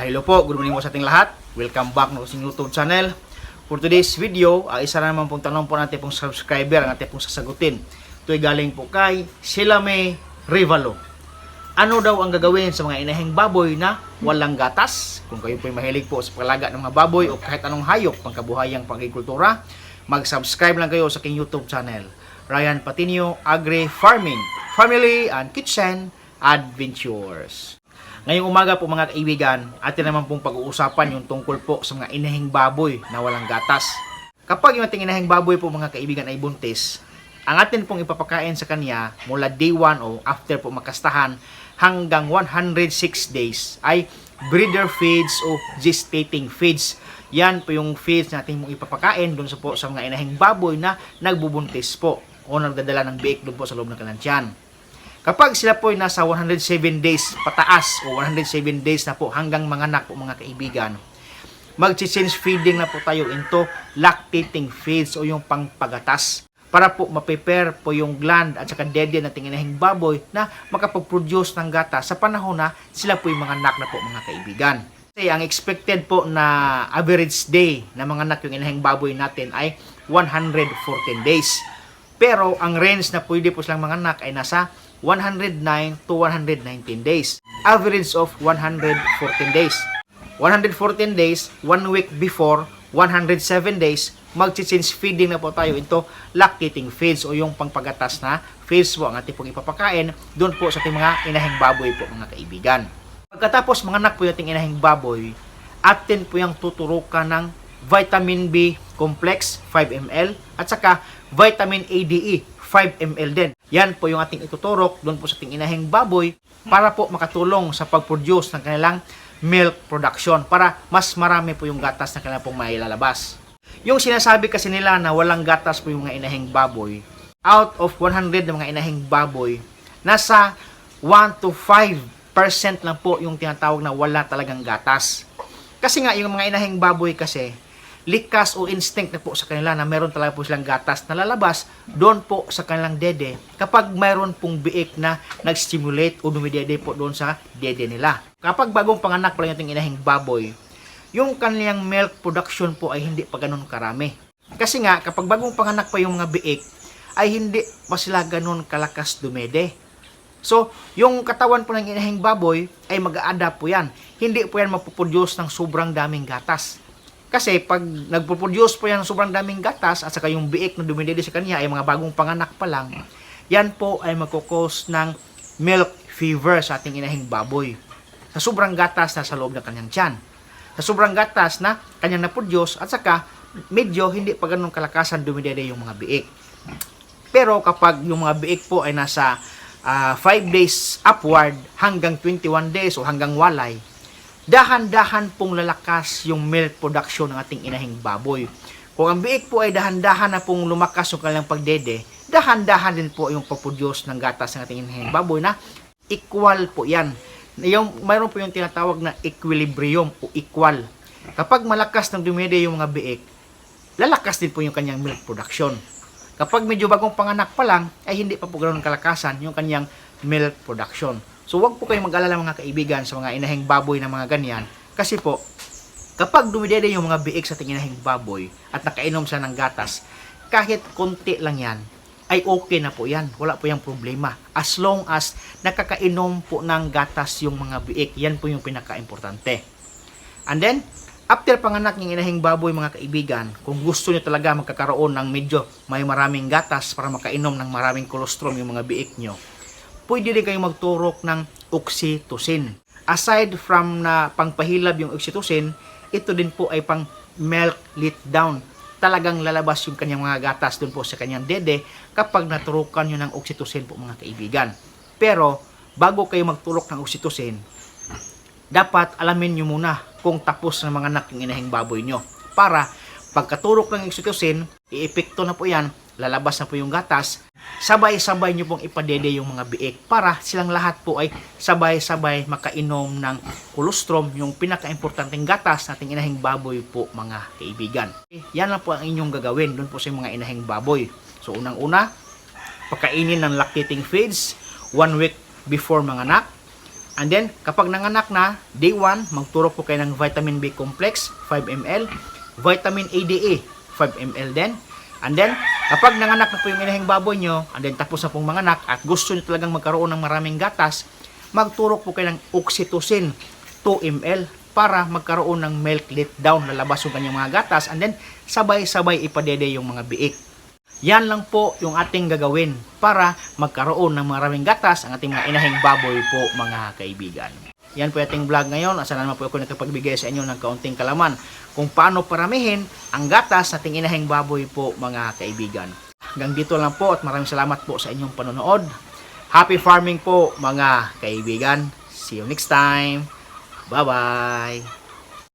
Ah, hello po, good morning po sa ating lahat. Welcome back na sa YouTube channel. For today's video, ah, isa na naman pong tanong po natin pong subscriber ang ating pong sasagutin. Ito ay galing po kay Silame Rivalo. Ano daw ang gagawin sa mga inahing baboy na walang gatas? Kung kayo po ay mahilig po sa paglaga ng mga baboy o kahit anong hayop pangkabuhayang pag-agrikultura, mag-subscribe lang kayo sa aking YouTube channel. Ryan Patinio Agri Farming, Family and Kitchen Adventures. Ngayong umaga po mga kaibigan, atin naman pong pag-uusapan yung tungkol po sa mga inahing baboy na walang gatas. Kapag yung ating inahing baboy po mga kaibigan ay buntis, ang atin pong ipapakain sa kanya mula day 1 o after po makastahan hanggang 106 days ay breeder feeds o gestating feeds. Yan po yung feeds natin mong ipapakain doon sa po sa mga inahing baboy na nagbubuntis po o nagdadala ng biik doon po sa loob ng kanilang. Kapag sila po ay nasa 107 days pataas o 107 days na po hanggang manganak po mga kaibigan, mag-change feeding na po tayo into lactating feeds o yung pangpagatas para po ma-prepare po yung gland at saka dede ng tinginahing baboy na makapag-produce ng gata sa panahon na sila po yung mga anak na po mga kaibigan. Kasi ang expected po na average day na mga anak yung inahing baboy natin ay 114 days. Pero ang range na pwede po silang mga anak ay nasa 109 to 119 days. Average of 114 days. 114 days, 1 week before, 107 days, mag-change feeding na po tayo into lactating feeds o yung pangpagatas na feeds po ang ating pong ipapakain doon po sa ating mga inahing baboy po mga kaibigan. Pagkatapos mga anak po yung ating inahing baboy, atin po yung tuturukan ng vitamin B complex 5 ml at saka vitamin ADE 5 ml din. Yan po yung ating ituturok doon po sa ating inahing baboy para po makatulong sa pag-produce ng kanilang milk production para mas marami po yung gatas na kanilang pong mailalabas. Yung sinasabi kasi nila na walang gatas po yung mga inahing baboy, out of 100 na mga inahing baboy, nasa 1 to 5% lang po yung tinatawag na wala talagang gatas. Kasi nga, yung mga inahing baboy kasi, likas o instinct na po sa kanila na meron talaga po silang gatas na lalabas doon po sa kanilang dede kapag mayroon pong biik na nag-stimulate o dumidede po doon sa dede nila. Kapag bagong panganak pa lang yung inahing baboy, yung kanilang milk production po ay hindi pa ganun karami. Kasi nga, kapag bagong panganak pa yung mga biik, ay hindi pa sila ganun kalakas dumede. So, yung katawan po ng inahing baboy ay mag-a-adapt po yan. Hindi po yan mapuproduce ng sobrang daming gatas. Kasi pag nagpo-produce po yan ng sobrang daming gatas at saka yung biik na dumidede sa kanya ay mga bagong panganak pa lang, yan po ay magkukos ng milk fever sa ating inahing baboy. Sa sobrang gatas na sa loob ng kanyang tiyan. Sa sobrang gatas na kanyang na-produce at saka medyo hindi pa ganun kalakasan dumidede yung mga biik. Pero kapag yung mga biik po ay nasa 5 days upward hanggang 21 days o hanggang walay, dahan-dahan pong lalakas yung milk production ng ating inahing baboy. Kung ang biik po ay dahan-dahan na pong lumakas yung kanilang pagdede, dahan-dahan din po yung pag-produce ng gatas ng ating inahing baboy na equal po yan. Yung, mayroon po yung tinatawag na equilibrium o equal. Kapag malakas ng dumede yung mga biik, lalakas din po yung kanyang milk production. Kapag medyo bagong panganak pa lang, ay hindi pa po ganoon kalakasan yung kanyang milk production. So wag po kayong mag-alala mga kaibigan sa mga inahing baboy na mga ganyan. Kasi po, kapag dumidede yung mga biik sa ating inahing baboy at nakainom siya ng gatas, kahit konti lang yan, ay okay na po yan. Wala po yung problema. As long as nakakainom po ng gatas yung mga biik, yan po yung pinaka-importante. And then, after panganak ng inahing baboy mga kaibigan, kung gusto nyo talaga magkakaroon ng medyo may maraming gatas para makainom ng maraming colostrum yung mga biik nyo, pwede din kayong magturok ng oxytocin. Aside from na pangpahilab yung oxytocin, ito din po ay pang milk let down. Talagang lalabas yung kanyang mga gatas doon po sa kanyang dede kapag naturukan nyo ng oxytocin po mga kaibigan. Pero, bago kayo magturok ng oxytocin, dapat alamin nyo muna kung tapos ng mga anak yung inahing baboy nyo. Para pagkaturok ng oxytocin, iepekto na po yan, lalabas na po yung gatas, sabay-sabay nyo pong ipadede yung mga biik para silang lahat po ay sabay-sabay makainom ng colostrum, yung pinaka-importanting gatas nating inahing baboy po mga kaibigan. Yan lang po ang inyong gagawin doon po sa mga inahing baboy. So unang-una, pakainin ng lactating feeds one week before mga anak. And then, kapag nanganak na, day 1, magturo po kayo ng vitamin B complex, 5 ml, vitamin ADA, 5 ml din. And then, kapag nanganak na po yung inahing baboy nyo, and then tapos na pong manganak, at gusto nyo talagang magkaroon ng maraming gatas, magturo po kayo ng oxytocin, 2 ml, para magkaroon ng milk letdown, lalabas yung kanyang mga gatas, and then sabay-sabay ipadede yung mga biik. Yan lang po yung ating gagawin para magkaroon ng maraming gatas ang ating mga inahing baboy po mga kaibigan. Yan po ating vlog ngayon. Asa naman po ako nagkapagbigay sa inyo ng kaunting kalaman kung paano paramihin ang gatas sa ating baboy po mga kaibigan. Hanggang dito lang po at maraming salamat po sa inyong panonood. Happy farming po mga kaibigan. See you next time. Bye-bye.